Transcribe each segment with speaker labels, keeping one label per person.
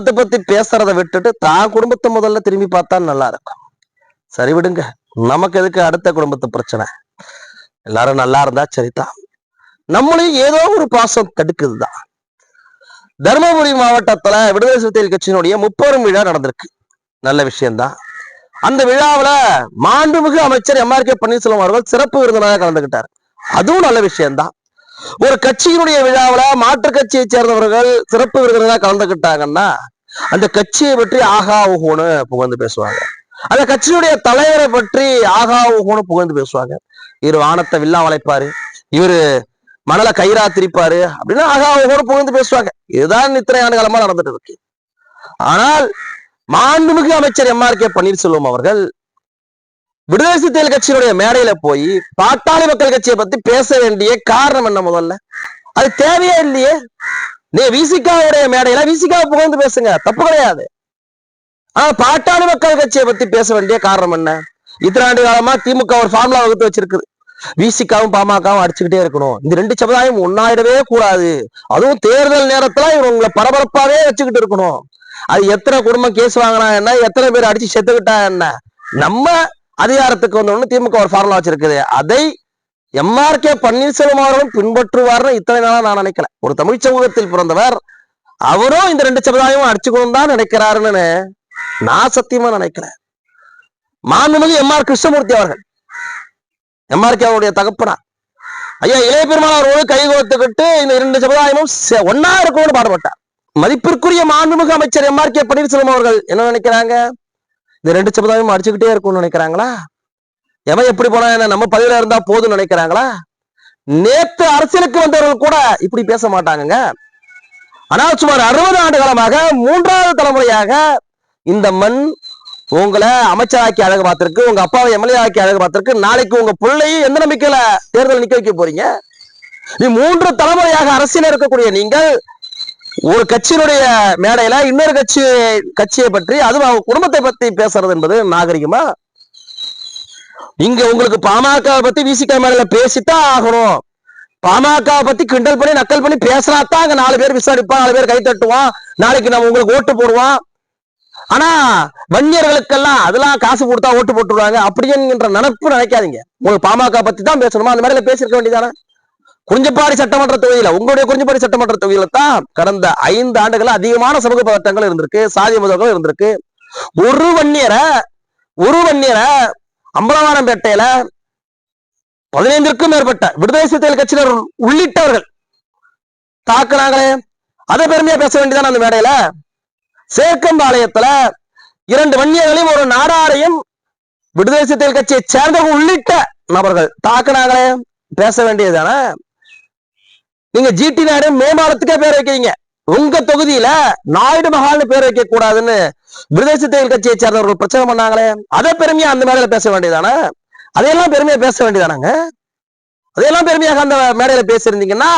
Speaker 1: குடும்பத்தை பத்தி பேசுறதை விட்டுட்டு தான் குடும்பத்தை முதல்ல திரும்பி பார்த்தா நல்லா இருக்கும். சரி விடுங்க. நமக்கு எதுக்கு அடுத்த குடும்பத்து பிரச்சனை? எல்லாரும் நல்லா இருந்தா சரிதான். நம்மளையும் ஏதோ ஒரு பாசம் தடுக்குதுதான். தருமபுரி மாவட்டத்துல விடுதலை சிறுத்தைகள் கட்சியினுடைய முப்பெரும் விழா நடந்திருக்கு. நல்ல விஷயம்தான். அந்த விழாவுல மாண்புமிகு அமைச்சர் எம் ஆர் கே பன்னீர்செல்வம் அவர்கள் சிறப்பு விருந்தினராக கலந்துகிட்டார். அதுவும் நல்ல விஷயம்தான். ஒரு கட்சியினுடைய விழாவுல மாற்று கட்சியை சேர்ந்தவர்கள் சிறப்பு விருந்தினராக கலந்துக்கிட்டாங்கன்னா அந்த கட்சியை பற்றி ஆகா ஓஹோன்னு புகழ்ந்து பேசுவாங்க. அந்த கட்சியுடைய தலைவரை பற்றி ஆகா ஓஹோன்னு புகழ்ந்து பேசுவாங்க. இவர் வானத்தை வில்லா வளைப்பாரு இவரு மணலை கயிறா திரிப்பாரு அப்படின்னா ஆகா ஓஹோன்னு புகழ்ந்து பேசுவாங்க. இதுதான் இத்தனை ஆண்டு காலமா நடந்துட்டு இருக்கு. ஆனால் மாண்புமிகு அமைச்சர் எம் ஆர் கே பன்னீர்செல்வம் அவர்கள் விடுதலை சிறுத்தைகள் கட்சியினுடைய மேடையில போய் பாட்டாளி மக்கள் கட்சியை பத்தி பேச வேண்டிய காரணம் என்ன முதல்ல? அது தேவையே இல்லையே. நீ விசிகாவுடைய மேடையில விசிகாவை புகழ்ந்து பேசுங்க தப்பு கிடையாது. ஆனா பாட்டாளி மக்கள் கட்சியை பத்தி பேச வேண்டிய காரணம் என்ன? இத்தனை ஆண்டு காலமா திமுக ஒரு ஃபார்முலா வகுத்து வச்சிருக்குது. விசிகாவும் பாமகவும் அடிச்சுக்கிட்டே இருக்கணும். இந்த ரெண்டு சமுதாயம் ஒன்னாயிடவே கூடாது. அதுவும் தேர்தல் நேரத்துல இவங்களை உங்களை பரபரப்பாவே வச்சுக்கிட்டு இருக்கணும். அது எத்தனை குடும்பம் கேஸ் வாங்கினா என்ன? எத்தனை பேர் அடிச்சு செத்துக்கிட்டா என்ன? நம்ம அதிகாரத்துக்கு வந்தோடனே திமுக ஒரு ஃபார்முலா வச்சிருக்குது. அதை எம்ஆர்கே பன்னீர்செல்வம் அவர்களும் பின்பற்றுவார்னு இத்தனை நாளா நான் நினைக்கல. ஒரு தமிழ் சமூகத்தில் பிறந்தவர் அவரும் இந்த ரெண்டு சமுதாயமும் அடிச்சுக்கணும் தான் நினைக்கிறாருன்னு நான் சத்தியமா நினைக்கிறேன் மாண்புமிகு எம் ஆர் கிருஷ்ணமூர்த்தி அவர்கள். எம்ஆர்கே அவருடைய தகப்பனா ஐயா இளைய பெருமாள் அவரோடு கை கோர்த்துக்கிட்டு இந்த இரண்டு சமுதாயமும் ஒன்னா இருக்கணும்னு பாடுபட்டார். மதிப்பிற்குரிய மாண்புமிகு அமைச்சர் எம் ஆர் கே பன்னீர்செல்வம் அவர்கள் என்ன நினைக்கிறாங்க? இந்த ரெண்டு சமுதாயமும் அடிச்சுக்கிட்டே இருக்கும்னு நினைக்கிறாங்களா? எவன் எப்படி போனா என்ன நம்ம பதவியில இருந்தா போதும்னு நினைக்கிறாங்களா? நேத்து அரசியலுக்கு வந்தவர்கள் கூட இப்படி பேச மாட்டாங்கங்க. ஆனால் சுமார் அறுபது ஆண்டு காலமாக மூன்றாவது தலைமுறையாக இந்த மண் உங்களை அமைச்சராக்கி அழகு பார்த்திருக்கு உங்க அப்பாவை எம்எல்ஏ ஆக்கி அழகு பார்த்திருக்கு. நாளைக்கு உங்க பிள்ளையும் எந்த நம்பிக்கையில தேர்தல் நிக்க வைக்க போறீங்க? நீ மூன்று தலைமுறையாக அரசியல் இருக்கக்கூடிய நீங்கள் ஒரு கட்சியினுடைய மேடையில இன்னொரு கட்சி கட்சியை பற்றி அதுவும் அவங்க குடும்பத்தை பத்தி பேசுறது என்பது நாகரிகமா? இங்க உங்களுக்கு பாமக பத்தி விசிக மேடையில பேசித்தான் ஆகணும். பாமக பத்தி கிண்டல் பண்ணி நக்கல் பண்ணி பேசினாதான் அங்க நாலு பேர் விசாரிப்பான் நாலு பேர் கை தட்டுவான். நாளைக்கு நம்ம உங்களுக்கு ஓட்டு போடுவோம் ஆனா வன்னியர்களுக்கெல்லாம் அதெல்லாம் காசு கொடுத்தா ஓட்டு போட்டுருவாங்க. அப்படிங்கிற நினைப்பு நினைக்காதீங்க. உங்களுக்கு பாமக பத்தி தான் பேசணுமா? அந்த மேடையில பேசியிருக்க வேண்டியதானே குறிஞ்சிப்பாடி சட்டமன்ற தொகுதியில உங்களுடைய குறிஞ்சிப்பாடி சட்டமன்ற தொகுதியில தான் கடந்த ஐந்து ஆண்டுகள் அதிகமான சமூக பதட்டங்கள் இருந்திருக்கு சாதி மதங்கள் இருந்திருக்கு. ஒரு வன்னியரை ஒரு வன்னியரை அம்பலவாரம்பேட்டையில பதினைந்திற்கும் மேற்பட்ட விடுதலை சிறுத்தைகள் கட்சியினர் உள்ளிட்டவர்கள் தாக்குனாங்களே. அதை பெருமையா பேச வேண்டியதானே அந்த மேடையில. சேக்கம்பாளையத்துல இரண்டு வன்னியர்களையும் ஒரு நாடாரையும் விடுதலை சிறுத்தைகள் கட்சியை சேர்ந்தவர்கள் உள்ளிட்ட நபர்கள் தாக்குனாங்களே. பேச வேண்டியதுதானே? நீங்க ஜிடி நாயுடு மேம்பாலத்துக்கே பேர் வைக்கிறீங்க. உங்க தொகுதியில நாயுடு மகால்னு பேர் வைக்க கூடாதுன்னு பிரதேச சிறுத்தைகள் கட்சியை சேர்ந்தவர்கள் பிரச்சனை பண்ணாங்களே. அதை பெருமையா அந்த மேடையில பேச வேண்டியதானே? அதையெல்லாம் பெருமையா பேச வேண்டியதானாங்க? அதையெல்லாம் பெருமையாக அந்த மேடையில பேசியிருந்தீங்கன்னா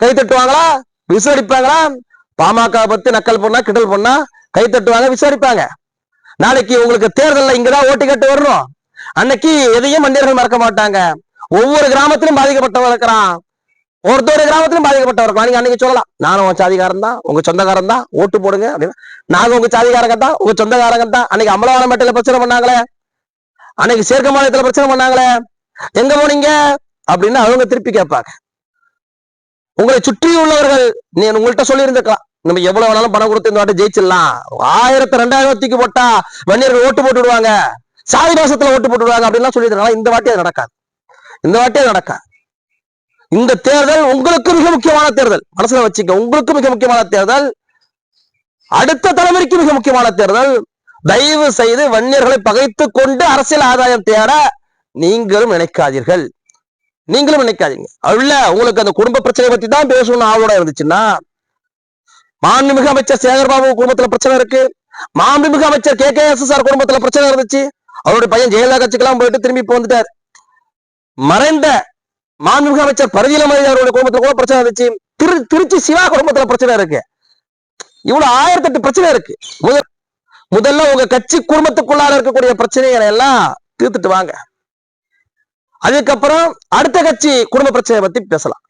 Speaker 1: கை தட்டுவாங்களா? விசாரிப்பாங்களா பாமக பத்தி நக்கல் பண்ணா கிண்டல் பண்ணா கை தட்டுவாங்க விசாரிப்பாங்க நாளைக்கு உங்களுக்கு தேர்தல்ல இங்கதான் ஓட்டு கட்டு வரணும். அன்னைக்கு எதையும் மனிதர்கள் மறக்க மாட்டாங்க. ஒவ்வொரு கிராமத்திலும் பாதிக்கப்பட்டவன் இருக்கிறான். ஒருத்தொரு கிராமத்திலும் பாதிக்கப்பட்டவர்கள் நீங்க அன்னைக்கு சொல்லலாம். நானும் உங்க சாதிகாரன் தான் உங்க சொந்தக்காரன் தான் ஓட்டு போடுங்க அப்படின்னு. நாங்க உங்க சாதிகாரங்க தான் உங்க சொந்தக்காரங்க தான். அன்னைக்கு அமலவாரம் மேட்டில பிரச்சனை பண்ணாங்களே? அன்னைக்கு சேர்க்க மாநிலத்துல பிரச்சனை பண்ணாங்களே? எங்க போனீங்க? அப்படின்னு அவங்க திருப்பி கேட்பாங்க. உங்களை சுற்றி உள்ளவர்கள் நீ உங்கள்கிட்ட சொல்லியிருந்திருக்கலாம். நம்ம எவ்வளவு வேணாலும் பணம் கொடுத்து இந்த வாட்டி ஜெயிச்சிடலாம். ஆயிரத்தி ரெண்டாயிரம் தூக்கி போட்டா வன்னியர்கள் ஓட்டு போட்டு விடுவாங்க சாதி மாசத்துல ஓட்டு போட்டு விடுவாங்க அப்படின்லாம் சொல்லியிருக்காங்க இந்த வாட்டி அது நடக்காது. இந்த வாட்டி அது நடக்காது. இந்த தேர்தல் உங்களுக்கு மிக முக்கியமான தேர்தல். மனசுல வச்சுக்க உங்களுக்கு மிக முக்கியமான தேர்தல். அடுத்த தலைமுறைக்கு மிக முக்கியமான தேர்தல். தயவு செய்து வன்னியர்களை பகைத்து கொண்டு அரசியல் ஆதாயம் தேட நீங்களும் நினைக்காதீர்கள். நீங்களும் நினைக்காதீங்க. அல்ல உங்களுக்கு அந்த குடும்ப பிரச்சனை பத்தி தான் பேசணும்னு ஆவலோட இருந்துச்சுன்னா மாண்புமிகு அமைச்சர் சேகர்பாபு குடும்பத்துல பிரச்சனை இருக்கு. மாண்புமிகு அமைச்சர் கே கே எஸ் ஆர் குடும்பத்துல பிரச்சனை இருந்துச்சு. அவருடைய பையன் ஜெயலலிதா கட்சிக்கெல்லாம் போயிட்டு திரும்பி இப்போ வந்துட்டார். மறைந்த மாண்புமிகு அமைச்சர் பரதியிலமதி அவருடைய குடும்பத்துல கூட பிரச்சனை இருந்துச்சு திரு திருச்சி சிவா குடும்பத்துல பிரச்சனை இருக்கு. இவ்வளவு ஆயிரத்தெட்டு பிரச்சனை இருக்கு. முதல் முதல்ல உங்க கட்சி குடும்பத்துக்குள்ளார இருக்கக்கூடிய பிரச்சனைகளை எல்லாம் தீர்த்துட்டு வாங்க. அதுக்கப்புறம் அடுத்த கட்சி குடும்ப பிரச்சனையை பத்தி பேசலாம்.